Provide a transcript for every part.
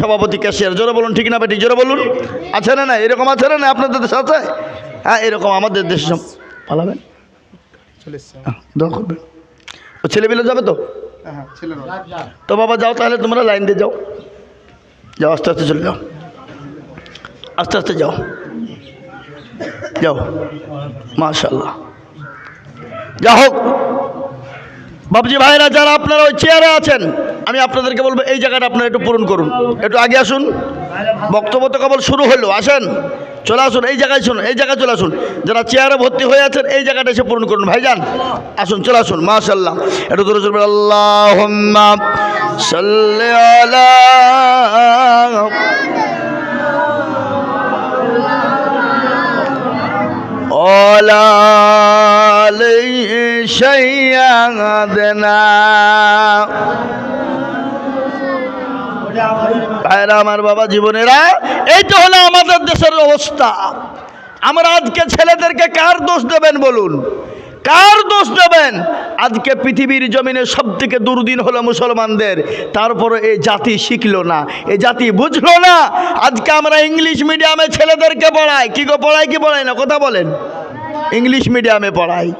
সভাপতি ক্যাশিয়ার জোরে বলুন ঠিক না বেটি? জোরে বলুন। আছে না না এরকম আছে না না আপনাদের দেশে আছে? হ্যাঁ এরকম আমাদের দেশে সব পালাবেন হ্যাঁ, করবেন ও ছেলেপিলে যাবে তো? হ্যাঁ না তো বাবা যাও তাহলে তোমরা লাইন দিয়ে যাও। যাও আস্তে আস্তে চলে যাও। আস্তে আস্তে যাও। যাও। মাশাল্লাহ যা হোক। বাবজি ভাইরা, যারা আপনারা ওই চেয়ারে আছেন, আমি আপনাদেরকে বলব, এই জায়গাটা আপনারা একটু পূরণ করুন। একটু আগে আসুন, বক্তব্য তো কেবল শুরু হলো, আসেন, চলে আসুন, এই জায়গায় শুনুন, এই জায়গায় চলে আসুন। যারা চেয়ারে ভর্তি হয়ে আছেন, এই জায়গাটা এসে পূরণ করুন। ভাইজান, আসুন, চলে আসুন মাশাল্লাহ একটু দূরে চলবে আল্লাহ সাল্লি ولا عليه سيدنا ভাইরা আমার বাবা জীবনেরা এই তো হলো আমাদের দেশের অবস্থা আমরা আজকে ছেলেদেরকে কার দোষ দেবেন বলুন কার দোষ দেবেন? আজকে পৃথিবীর জমিনে সব থেকে দুর্দিন হলো মুসলমানদের। তারপরে এই জাতি শিখলো না এই জাতি বুঝলো না। আজকে আমরা ইংলিশ মিডিয়ামে ছেলেদেরকে পড়াই। কি গো, পড়াই কি পড়াই না? কথা বলেন। ইংলিশ মিডিয়ামে পড়াই।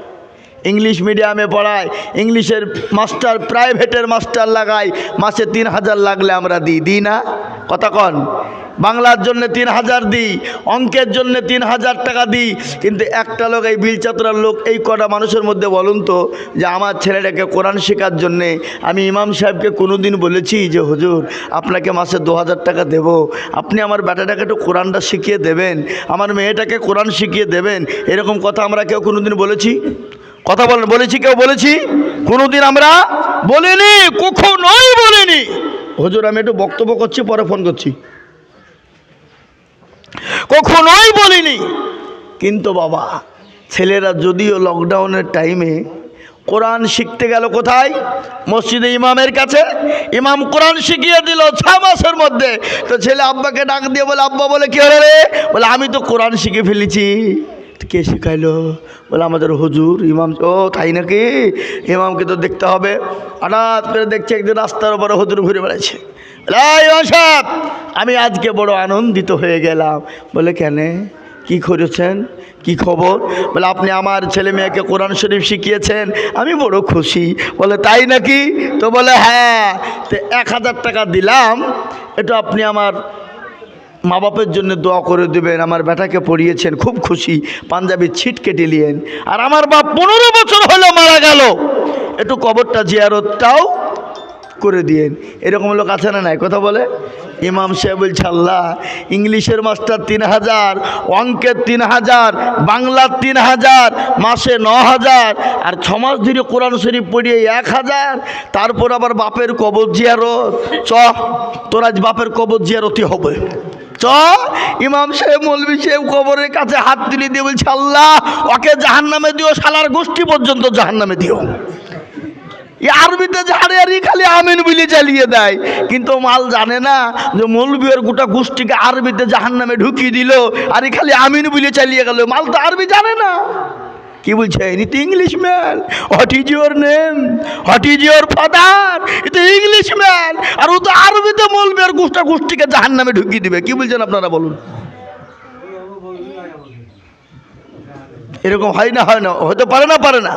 ইংলিশ মিডিয়ামে পড়ায় ইংলিশের মাস্টার, প্রাইভেটের মাস্টার লাগাই। মাসে তিন হাজার লাগলে আমরা দিই। দিই না? কথা কন। বাংলার জন্য তিন হাজার দিই, অঙ্কের জন্য তিন হাজার টাকা দিই। কিন্তু একটা লোক এই বিলচাতরার লোক, এই কটা মানুষের মধ্যে বলুন তো, যে আমার ছেলেটাকে কোরআন শেখার জন্যে আমি ইমাম সাহেবকে কোনো দিন বলেছি যে, হুজুর, আপনাকে মাসে দু হাজার টাকা দেব। আপনি আমার বেটাটাকে একটু কোরআনটা শিখিয়ে দেবেন, আমার মেয়েটাকে কোরআন শিখিয়ে দেবেন। এরকম কথা আমরা কেউ কোনো দিন বলেছি? কথা বলেন, বলেছি কেউ বলেছি? কোনোদিন আমরা বলিনি, কখনোই বলিনি। হুজুর, আমি একটু বক্তব্য করছি, পরে ফোন করছি। কখনোই বলিনি। কিন্তু বাবা ছেলেরা যদিও লকডাউনের টাইমে কোরআন শিখতে গেল কোথায়? মসজিদে ইমামের কাছে। ইমাম কোরআন শিখিয়ে দিল ছ মাসের মধ্যে। তো ছেলে আব্বাকে ডাক দিয়ে বলে আব্বা বলে কি হলো রে? বলে আমি তো কোরআন শিখে ফেলেছি। কে শেখাইলো? বলে আমাদের হুজুর ইমাম। ও তাই নাকি? ইমামকে তো দেখতে হবে। হঠাৎ করে দেখছে একদিন রাস্তার উপরে হুজুর ঘুরে বেড়াচ্ছে বলে, "এই ইমাম সাহেব আমি আজকে বড় আনন্দিত হয়ে গেলাম। বলে, কেন? কি করেছেন? কি খবর? বলে, আপনি আমার ছেলে মেয়েকে কোরআন শরীফ শিখিয়েছেন, আমি বড় খুশি। বলে, তাই নাকি? তো বলে হ্যাঁ। তো এক হাজার টাকা দিলাম, এটা আপনি আমার মা বাপের জন্য দোয়া করে দেবেন, আমার বেটাকে পড়িয়েছেন, খুব খুশি। পাঞ্জাবি ছিট কেটে নিলেন আর আমার বাপ পনেরো বছর হলো মারা গেল। একটু কবরটা জিয়ারতটাও করে দিয়েন। এরকম লোক আছে না নাই? কথা বলে? ইমাম সাহেব বলছে, আল্লাহ, ইংলিশের মাস্টার তিন হাজার, অঙ্কের তিন হাজার, বাংলার তিন হাজার, মাসে ন হাজার, আর ছমাস ধরে কোরআন শরীফ পড়িয়ে এক হাজার, তারপর আবার বাপের কবর জিয়ারত। চ, তোর আজ বাপের কবর জিয়ারতি হবে। চ, ইমাম সাহেব, মৌলবি সাহেব কবরের কাছে হাত তুলে দিয়ে বলছে, আল্লাহ, ওকে জাহান নামে দিও, শালার গোষ্ঠী পর্যন্ত জাহান নামে দিও। আরবিতে ঝাড়ে আর খালি আমিন বিলি চালিয়ে দেয়। কিন্তু মাল জানে না যে মৌলবীর গোটা গোষ্ঠীকে আরবিতে জাহান নামে ঢুকিয়ে দিল আর খালি আমিন বিলি চালিয়ে গেল। মাল তো আরবি জানে না। কি বলছে? ইনি English man. What is your name? What is your father? এটা ইংলিশ ম্যান। আর ও তো আরবিতে বলবে আর গোষ্ঠা গোষ্ঠীকে জাহান নামে ঢুকিয়ে দিবে। কি বলছেন আপনারা বলুন। এরকম হয় না হয় না, হতে পারে না পারে না।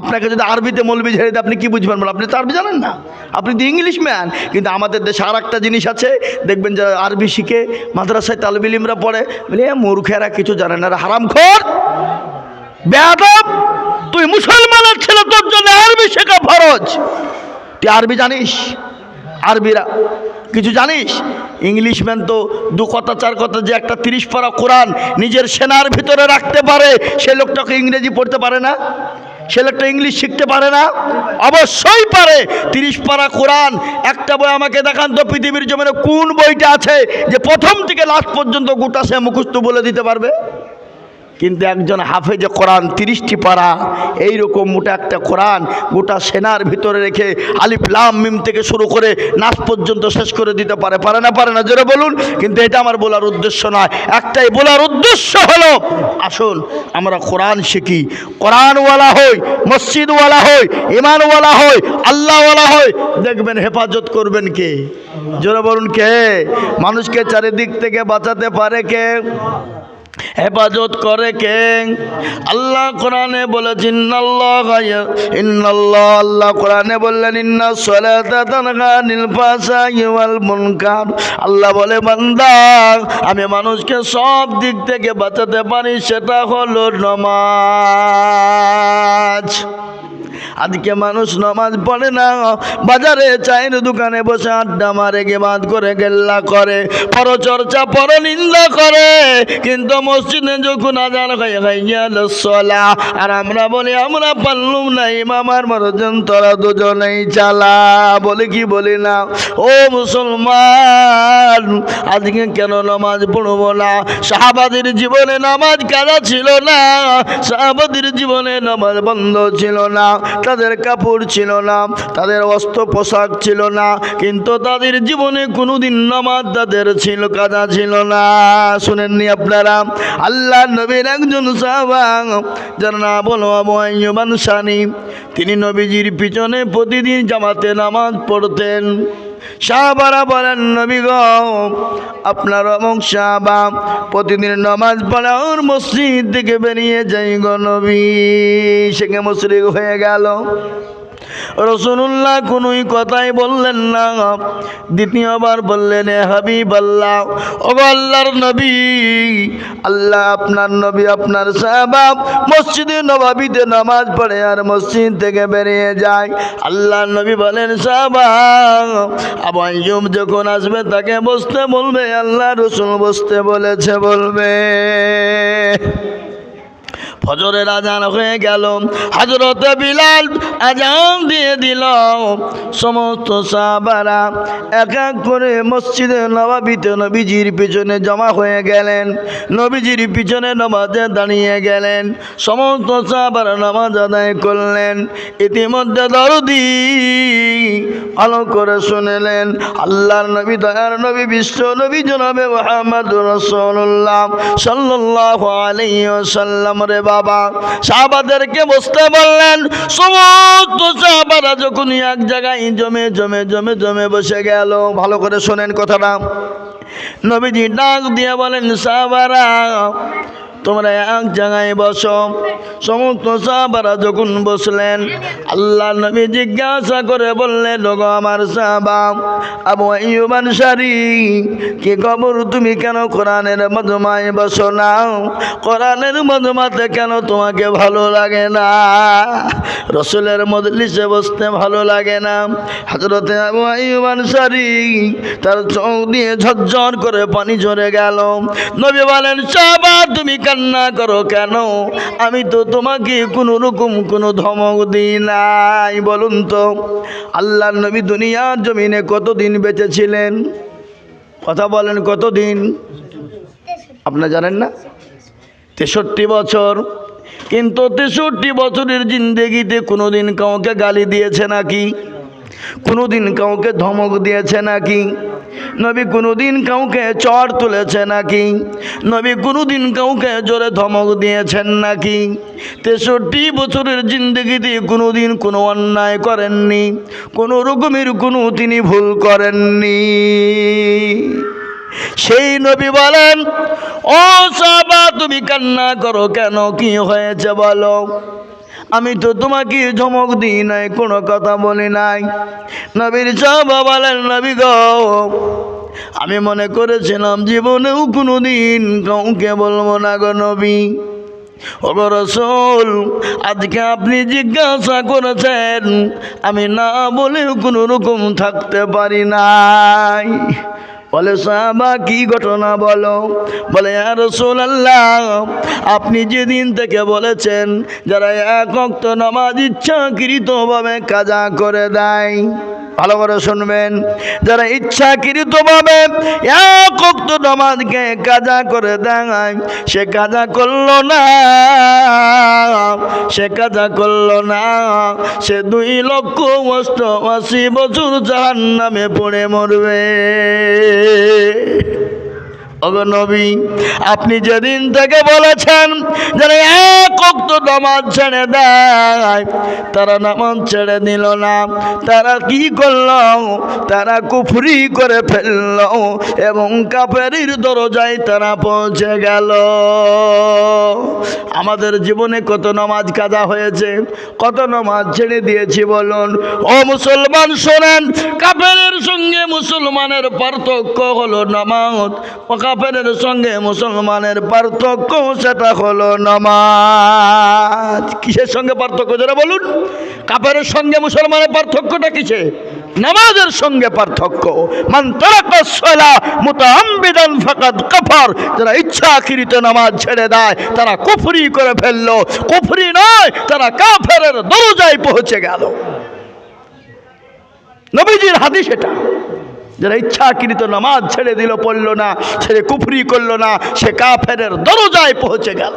আপনাকে যদি আরবিতে মলবি ঝেড়ে দেয়, আপনি কি বুঝবেন বলে? আপনি তো আরবি জানেন না। আপনি তো ইংলিশ ম্যান। কিন্তু আমাদের দেশে আর একটা জিনিস আছে, দেখবেন যারা আরবি শিখে, মাদ্রাসায় তালবিলিমরা পড়ে, বলে মূর্খেরা কিছু জানে না হারাম খোর। বেয়াদব, তুই মুসলমানের ছেলে, তোর জন্য আরবি শেখা ফরজ। তুই আরবি জানিস? আরবিরা। কিছু জানিস? ইংলিশম্যান তো দু কথা, চার কথা, যে একটা তিরিশ পারা কোরআন নিজের সেনার ভিতরে রাখতে পারে, সে লোকটাকে ইংরেজি পড়তে পারে না। সে লোকটা ইংলিশ শিখতে পারে না। অবশ্যই পারে। তিরিশ পারা কোরআন, একটা বই আমাকে দেখান তো, পৃথিবীর জমিনে কোন বইটা আছে যে প্রথম থেকে লাস্ট পর্যন্ত গোটা সে মুখস্থ বলে দিতে পারবে? কিন্তু একজন হাফেজে কোরআন তিরিশটি পারা, এইরকম মোটা একটা কোরআন গোটা সেনার ভিতরে রেখে আলিফ লাম মিম থেকে শুরু করে নাচ পর্যন্ত শেষ করে দিতে পারে পারে না পারে না, জোরে বলুন। কিন্তু এটা আমার বলার উদ্দেশ্য নয়। একটাই বলার উদ্দেশ্য হলো, আসুন আমরা কোরআন শিখি। কোরআনওয়ালা হই, মসজিদওয়ালা হই, ইমানওয়ালা হই, আল্লাহওয়ালা হই, দেখবেন হেফাজত করবেন কে? জোরে বলুন কে? মানুষকে চারিদিক থেকে বাঁচাতে পারে কে? হেফাজত করে কে? আল্লাহ কোরআনে বলেছেন ইন্নাল্লাহ আল্লাহ কোরআনে বললেন, ইন্না আল্লাহ বলে, বান্দা, আমি মানুষকে সব দিক থেকে বাঁচাতে পারি, সেটা হলো নমাজ। আজকে মানুষ নামাজ পড়ে না। বাজারে চায়ের দোকানে বসে আড্ডা মারে, গেবাদ করে, গেল্লা করে। পরচর্চা পর নিন্দা করে। কিন্তু মসজিদে যখন আজান হয়ে হয়ে সলা। আর আমরা বলি, আমরা পারলুম না ইমামার মরজন, তোরা দুজনেই চালা। বলে, কি বলি না? ও মুসলমান, আজকে কেন নামাজ পড়ব না? সাহাবাদের জীবনে নামাজ কাজা ছিল না? সাহাবাদের জীবনে নামাজ বন্ধ ছিল না? তাদের কাপড় ছিল না, তাদের অস্ত্র পোশাক ছিল না, কিন্তু তাদের জীবনে কোনোদিন নামাজ তাদের ছিল, কাদা ছিল না। শুনেননি আপনারা? আল্লাহ নবীর একজন সাহাবা, যার না বলো আবহাওয়ান সানি তিনি নবীজির পিছনে প্রতিদিন জামাতে নামাজ পড়তেন। সাহাবারা বলেন, নবী গ, আপনার অমুক সাহাবা প্রতিদিন নমাজ পড়া ওর মসজিদ থেকে বেরিয়ে যাই গ নবী। সেখানে মসজিদ হয়ে গেল? রসুল্লাহ কোনোই কথাই বললেন না। দ্বিতীয়বার বললেন, এ হাবিব আল্লাহ ও আল্লাহর নবী, আল্লাহ আপনার নবী, আপনার সাহাবাব মসজিদে নবাবিতে নামাজ পড়ে আর মসজিদ থেকে বেরিয়ে যায়। আল্লাহ নবী বলেন, সাহাবা, আবু আইয়ুব যখন আসবে তাকে বসতে বলবে, আল্লাহ রসুল বসতে বলেছে বলবে। ফজরের আজান হয়ে গেল। হজরত বিলাল আজান দিয়ে দিল। সমস্ত সাহাবারা এক এক করে মসজিদে নবাবিতে নবীজির পিছনে জমা হয়ে গেলেন। নবীজির পিছনে নামাজে দাঁড়িয়ে গেলেন। সমস্ত সাহাবারা নামাজ আদায় করলেন। ইতিমধ্যে দরদি ভালো করে শুনেলেন। আল্লাহর নবী, দয়ার নবী, বিশ্ব নবী জনাবে মোহাম্মদ রসুল্লাহ সাল্লাহ আলাইহি ওয়াসাল্লাম রে বাবা সাহাবাদেরকে বসতে বললেন সমস্ত সাহাবারা যখন এক জায়গায় জমে জমে জমে জমে বসে গেল। ভালো করে শোনেন কথাটা। নবীজি ডাক দিয়ে বলেন, সাহাবারা তোমরা এক জায়গায় বসো। সমস্ত সাহাবারা যখন বসলেন, আল্লাহ নবী জিজ্ঞাসা করে বললেন লোক আমার সাহাবা, আবু আইয়ুবান সারি কি খবর? তুমি কেন কোরআনের মজমায় বসো না? কোরআনের মজমাতে কেন তোমাকে ভালো লাগে না? রসুলের মজলিসে বসতে ভালো লাগে না? হজরতে আবু আইয়ুবান সারি তার চোখ দিয়ে ঝরঝর করে পানি ঝরে গেল। নবী বলেন, সাহাবা, তুমি কান্না করো কেন? আমি তো তোমাকে কোনো রকম কোনো ধমক দিই নাই, বলুন তো। আল্লাহ নবী দুনিয়ার জমিনে কতদিন বেঁচেছিলেন? কথা বলেন, কতদিন? আপনারা জানেন না? তেষট্টি বছর। কিন্তু তেষট্টি বছরের জিন্দেগিতে কোনোদিন কাউকে গালি দিয়েছে নাকি? কোনোদিন কাউকে ধমক দিয়েছে নাকি? নবী কোনোদিন কাউকে চর তুলেছে নাকি? নবী কোনোদিন কাউকে জোরে ধমক দিয়েছেন নাকি? তেষট্টি বছরের জিন্দগিতে কোনোদিন কোনো অন্যায় করেননি, কোনো রকমের কোনো তিনি ভুল করেননি। সেই নবী বলেন, ও সাবা তুমি কান্না করো কেন? কি হয়েছে বলো? আমি তো তোমাকে ধমক দিই নাই, কোনো কথা বলি নাই। নবীর সাবা বলেন, নবী গো, আমি মনে করেছিলাম জীবনেও কোনো দিন কাউকে বলব না গো নবী। আজকে আপনি জিজ্ঞাসা করেছেন, আমি না বলেও কোনো রকম থাকতে পারি নাই। বলে, সাহাবা, কি ঘটনা বলো? বলে আর আল্লাহ আপনি যেদিন থেকে বলেছেন, যারা এক অক্ত নামাজ ইচ্ছাকৃতভাবে কাজা করে দেয় ভালো করে শুনবেন। যারা ইচ্ছাকৃতভাবে এক নামাজকে কাজা করে দেয়, সে কাজা করল না, সে কাজা করল না। সে দুই লক্ষ অষ্টআশি বছর জাহান নামে পড়ে মরবে। অগনবী আপনি যেদিন থেকে বলেছেন যারা এক অক্ত নামাজ ছেড়ে দেয়, তারা নামাজ ছেড়ে দিল না। তারা কি করল? তারা কুফরি করে ফেলল এবং কাপেরির দরজায় তারা পৌঁছে গেল। আমাদের জীবনে কত নামাজ কাজা হয়েছে, কত নামাজ ছেড়ে দিয়েছি বলুন। ও মুসলমান, শোনেন কাপেরের সঙ্গে মুসলমানের পার্থক্য হলো নামাজ। ও কাপেরের সঙ্গে মুসলমানের পার্থক্য সেটা হলো নামাজ। কিসের সঙ্গে পার্থক্য যারা বলুন? কাপেরের সঙ্গে মুসলমানের পার্থক্যটা কিসে নামাজের সঙ্গে পার্থক্য। মান তারাকা সলা মুতাআম্মিদান ফাকাদ কাফার। যারা ইচ্ছাকৃত নামাজ ছেড়ে দেয়, তারা কুফরি করে ফেলল। কুফরি নয়, তারা কাফেরের দরজায় পৌঁছে গেল। নবীজির হাদিস এটা। যারা ইচ্ছাকৃত নামাজ ছেড়ে দিল, পড়ল না ছেড়ে কুফরি করল না, সে কাফেরের দরজায় পৌঁছে গেল।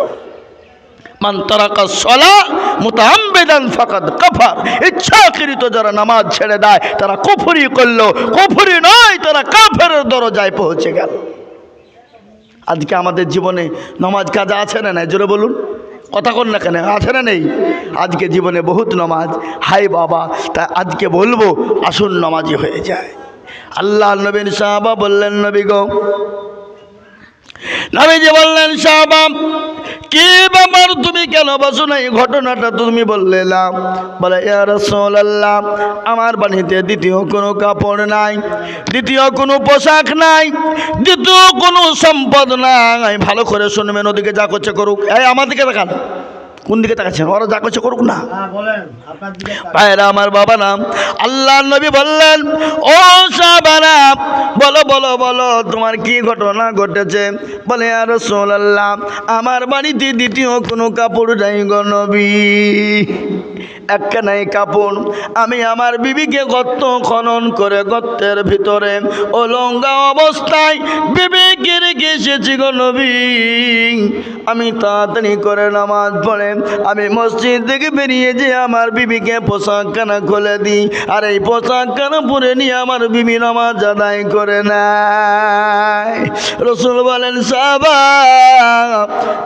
মান তারাকা সলা মুতাআম্মিদান ফাকাদ কাফার। ইচ্ছাকৃত যারা নামাজ ছেড়ে দেয়, তারা কুফরি করল, কুফরি নয়, তারা কাফেরের দরজায় পৌঁছে গেল। আজকে আমাদের জীবনে নামাজ কাজা আছে না নাই? জোরে বলুন। কথা কন না কেন? আছে না নেই? আজকে জীবনে বহুত নামাজ। হাই বাবা, তা আজকে বলব, আসুন নামাজি হয়ে যায়। আল্লাহ নবীন সাহাবা বললেন, নবী গো। নবীজি বললেন, সাহাবা, কি ব্যাপার? তুমি কেন বসো না এই ঘটনাটা তুমি বললে বলে আমার বাড়িতে দ্বিতীয় কোনো কাপড় নাই, দ্বিতীয় কোনো পোশাক নাই, দ্বিতীয় কোনো সম্পদ নাই। ভালো করে শুনবেন, ওদিকে যা করছে করুক। এই, আমার দিকে দেখান কোন দিকে তাকাচ্ছেন? ওরা যা করছে করুক না। ভাইরা আমার বাবা নাম আল্লাহ নবী বললেন ও সাবানা বলো বলো বলো তোমার কি ঘটনা ঘটেছে? বলে আর সোল্লাহ আমার বাড়িতে দ্বিতীয় কোনো কাপড় যাই গো নবী। একখানাই কাপড় আমি আমার বিবিকে গর্ত খনন করে গর্তের ভিতরে অলঙ্গা অবস্থায় বিবিকে রেখে এসেছি গো নবী। আমি তাড়াতাড়ি করে নামাজ পড়ে, আমি মসজিদ থেকে বেরিয়ে যে আমার বিবিকে পোশাক কানা খুলে দিই। আর এই পোশাক কানা পরে নিয়ে আমার বিবি নামাজ আদায় করে নেয়। রসুল বলেন সাবা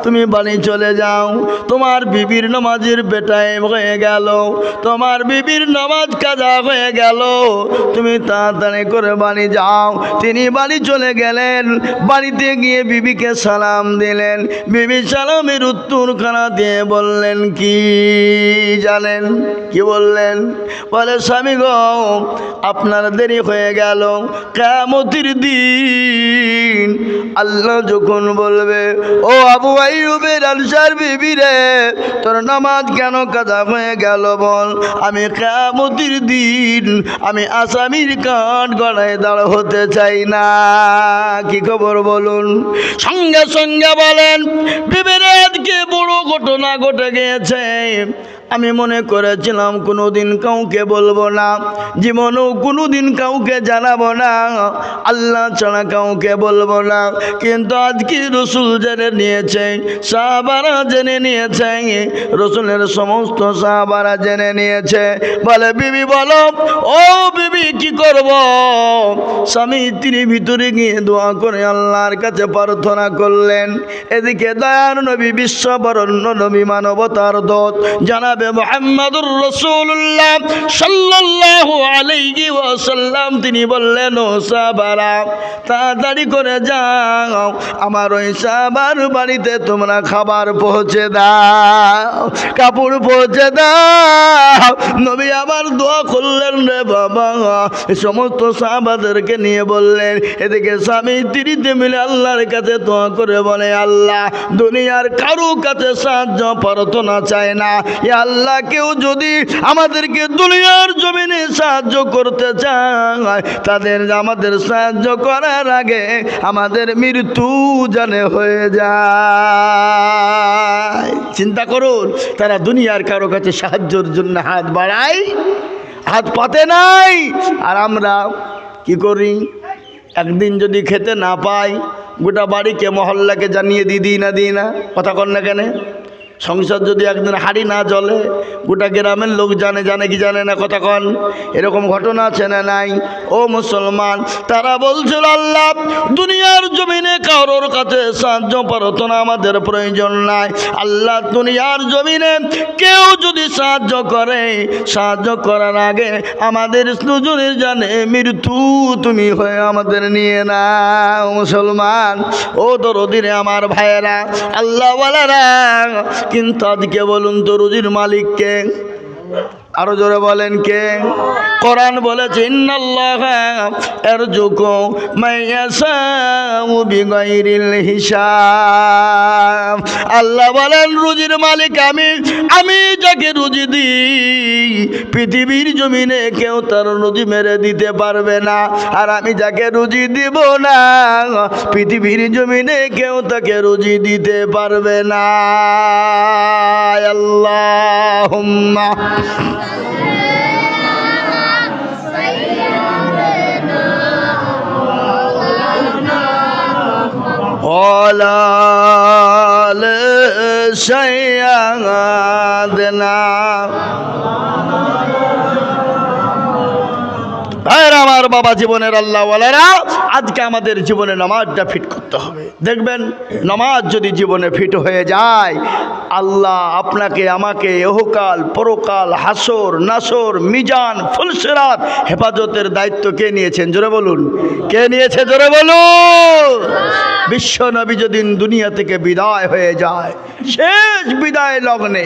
তুমি বাড়ি চলে যাও। তোমার বিবির নামাজের বেটায় হয়ে গেল। তোমার বিবির নামাজ কাজা হয়ে গেল। তুমি তাড়াতাড়ি করে বাড়ি যাও। তিনি বাড়ি চলে গেলেন। বাড়িতে গিয়ে বিবিকে সালাম দিলেন। বিবি সালামের উত্তরখানা দিয়ে বললেন, কি জানেন? কি বললেন? বলে, স্বামী গো, আপনার দেরি হয়ে গেল। কেমতির দিন আল্লাহ যখন বলবে, ও আবু আইয়ুবের আলসার বিবি রে, তোর নামাজ কেন কাজা হয়ে গেল? বল, আমি কেমতির দিন আমি আসামির কাঠ গড়ায় দাঁড় হতে চাই না। কি খবর বলুন? সঙ্গে সঙ্গে বলেন বিবির আজকে বড় ঘটনা ঘটে গিয়েছে আমি মনে করেছিলাম কোনো দিন কাউকে বলব না, জীবনেও কোনো দিন কাউকে জানাব না। আল্লাহ ছাড়া কাউকে বলব না। কিন্তু আজকে রসুল জেনে নিয়েছে, সাহাবারা জেনে নিয়েছে, রসুলের সমস্ত সাহাবারা জেনে নিয়েছে। বলে, বিবি, বলো, ও বিবি, কি করব? স্বামী তিনি ভিতরে গিয়ে দোয়া করে আল্লাহর কাছে প্রার্থনা করলেন। এদিকে দয়ার নবী, বিশ্ববরণ্য নবী, মানবতার দত, জানাবে মোহাম্মদুর রসুল্লাহ সাল্লাল্লাহু আলাইহি ওয়াসাল্লাম। তিনি বললেন, ও সাহাবারা, তাড়াতাড়ি করে যাও। আমার ওই সাহাবার বাড়িতে তোমরা খাবার পৌঁছে দাও, কাপড় পৌঁছে দাও। নবী আবার দোয়া করলেন রে বাবা। সমস্ত সাহাবাদেরকে নিয়ে বললেন, এদিকে স্বামী তিরিতে মিলে আল্লাহর কাছে দোয়া করে বলে, আল্লাহ, দুনিয়ার কারও কাছে সাহায্য, প্রার্থনা চায় না। আল্লাহ কেউ যদি আমাদেরকে দুনিয়ার জমিনে সাহায্য করতে চায়, তাদের আমাদের সাহায্য করার আগে আমাদের মৃত্যু জানে হয়ে যায়। চিন্তা করুন, তারা দুনিয়ার কারও কাছে সাহায্যের জন্য হাত বাড়ায়, হাত পাতে নাই। আর আমরা কি করি? একদিন যদি খেতে না পাই, গোটা বাড়িকে, মহল্লাকে জানিয়ে দিই দিই না দিই না। কথা কর না কেন? সংসার যদি একদিন হাড়ি না জলে গোটা গ্রামের লোক জানে জানে কি জানে না কথা কন। এরকম ঘটনা আছে না নাই? ও মুসলমান, তারা বলছিল, আল্লাহ কারোর কাছে সাহায্য পারতো না আমাদের প্রয়োজন নাই। আল্লাহ দুনিয়ার জমিনে কেউ যদি সাহায্য করে, সাহায্য করার আগে আমাদের দুজনের জানে মৃত্যু তুমি হয়ে আমাদের নিয়ে না মুসলমান। ও দরদিনে আমার ভাইয়েরা আল্লাহ বলেরা কিন্তু আজকে বলুন তো রুজির মালিককে আরও জোরে বলেন কে? কোরআন বলেছে হিসাব। আল্লাহ বলেন, রুজির মালিক আমি আমি যাকে রুজি দিই, পৃথিবীর জমিনে কেউ তার রুজি মেরে দিতে পারবে না। আর আমি যাকে রুজি দিব না, পৃথিবীর জমিনে কেউ তাকে রুজি দিতে পারবে না। আল্লাহ ولا لسيادنا ভাইয়ের আমার বাবা জীবনের আল্লাহ ওয়ালারা আজকে আমাদের জীবনে নামাজটা ফিট করতে হবে। দেখবেন, নামাজ যদি জীবনে ফিট হয়ে যায়, আল্লাহ আপনাকে, আমাকে এহকাল, পরকাল, হাসর, নাসর, মিজান, ফুলসেরাত, হেফাজতের দায়িত্ব কে নিয়েছেন? জোরে বলুন। কে নিয়েছে? জোরে বলুন। বিশ্ব নবী যেদিন দুনিয়া থেকে বিদায় হয়ে যায়, শেষ বিদায় লগ্নে,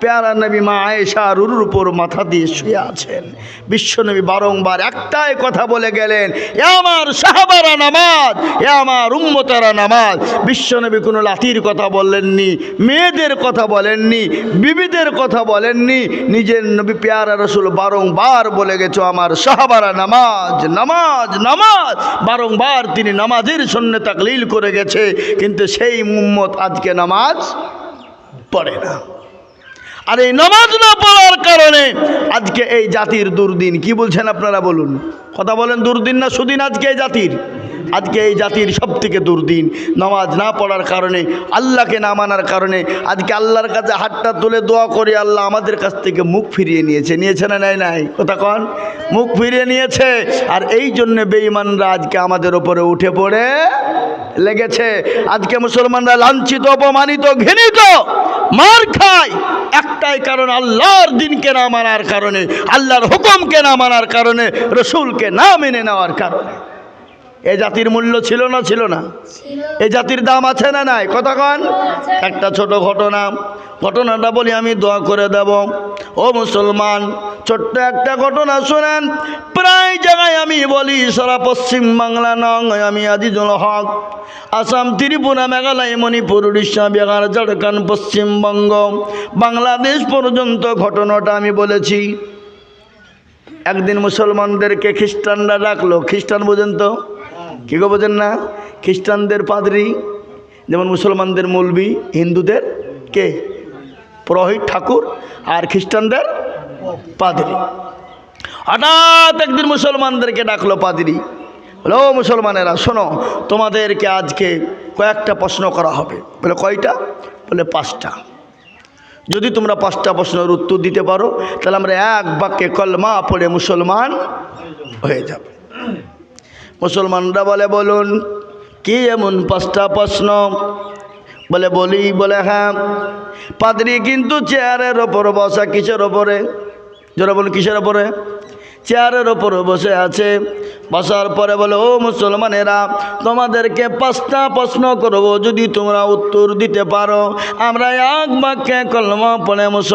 পেয়ারা নবী মা আয়েশা রুরুর উপর মাথা দিয়ে শুয়ে আছেন। বিশ্বনবী বারংবার একটাই কথা বলে গেলেন আমার সাহাবারা নামাজ। এ আমার উম্মতারা নামাজ। বিশ্বনবী কোনো লাঠির কথা বললেননি মেয়েদের কথা বলেননি, বিবিদের কথা বলেননি। নিজের নবী পেয়ারা রসুল বারংবার বলে গেছো, আমার সাহাবারা নামাজ নামাজ নামাজ। বারংবার তিনি নামাজের জন্য তাকলিল করে গেছে, কিন্তু সেই মুম্মত আজকে নামাজ পড়ে না। আর এই নামাজ না পড়ার কারণে আজকে এই জাতির দুর্দিন। কি বলছেন আপনারা বলুন? কথা বলেন, দুর্দিন না সুদিন আজকে এই জাতির? আজকে এই জাতির সব থেকে দুর্দিন। নামাজ না পড়ার কারণে, আল্লাহকে না মানার কারণে আজকে আল্লাহর কাছে হাতটা তুলে দোয়া করে আল্লাহ আমাদের কাছ থেকে মুখ ফিরিয়ে নিয়েছে। নিয়েছে না নাই নাই? কথা কন। মুখ ফিরিয়ে নিয়েছে। আর এই জন্যে বেঈমানরা আজকে আমাদের ওপরে উঠে পড়ে লেগেছে। আজকে মুসলমানরা লাঞ্ছিত, অপমানিত, ঘৃণিত, মার খায়। একটাই কারণ, আল্লাহর দিনকে না মানার কারণে, আল্লাহর হুকুমকে না মানার কারণে, রসুলকে না মেনে নেওয়ার কারণে। এ জাতির মূল্য ছিল না ছিল না? এ জাতির দাম আছে না নাই? কথা কন। একটা ছোট ঘটনা। ঘটনাটা বলি, আমি দোয়া করে দেব। ও মুসলমান, ছোট্ট একটা ঘটনা শোনেন। প্রায় জায়গায় আমি বলি, সারা পশ্চিম বাংলা নয় আমি আজিজুল হক। আসাম, ত্রিপুরা, মেঘালয়, মণিপুর, উড়িষ্যা, বিহার, ঝাড়খণ্ড পশ্চিমবঙ্গ বাংলাদেশ পর্যন্ত ঘটনাটা আমি বলেছি। একদিন মুসলমানদেরকে খ্রিস্টানরা ডাকলো। খ্রিস্টান বোঝেন তো? কী গো বোঝেন না? খ্রিস্টানদের পাদরি, যেমন মুসলমানদের মৌলবি, হিন্দুদের কে? পুরোহিত ঠাকুর আর খ্রিস্টানদের পাদরি। হঠাৎ একদিন মুসলমানদেরকে ডাকলো পাদরি। হ্যালো মুসলমানেরা, শোনো, তোমাদেরকে আজকে কয়েকটা প্রশ্ন করা হবে। বলে, কয়টা? বলে, পাঁচটা। যদি তোমরা পাঁচটা প্রশ্নের উত্তর দিতে পারো, তাহলে আমরা এক বাক্যে কলমা পড়ে মুসলমান হয়ে যাব। মুসলমানরা বলে, বলুন, কি এমন পাঁচটা প্রশ্ন? বলে, বলি, বলে হ্যাঁ পাদ্রি কিন্তু চেয়ারের ওপর বসা, কিসের ওপরে? যারা বলুন, কিসের ওপরে? চেয়ারের ওপর বসে আছে। বসার পরে বলে, ও মুসলমানেরা, তোমাদেরকে পাঁচটা প্রশ্ন করব। যদি তোমরা উত্তর দিতে পারো, আমরা এক বাক্যে কলমা পড়ে মুসল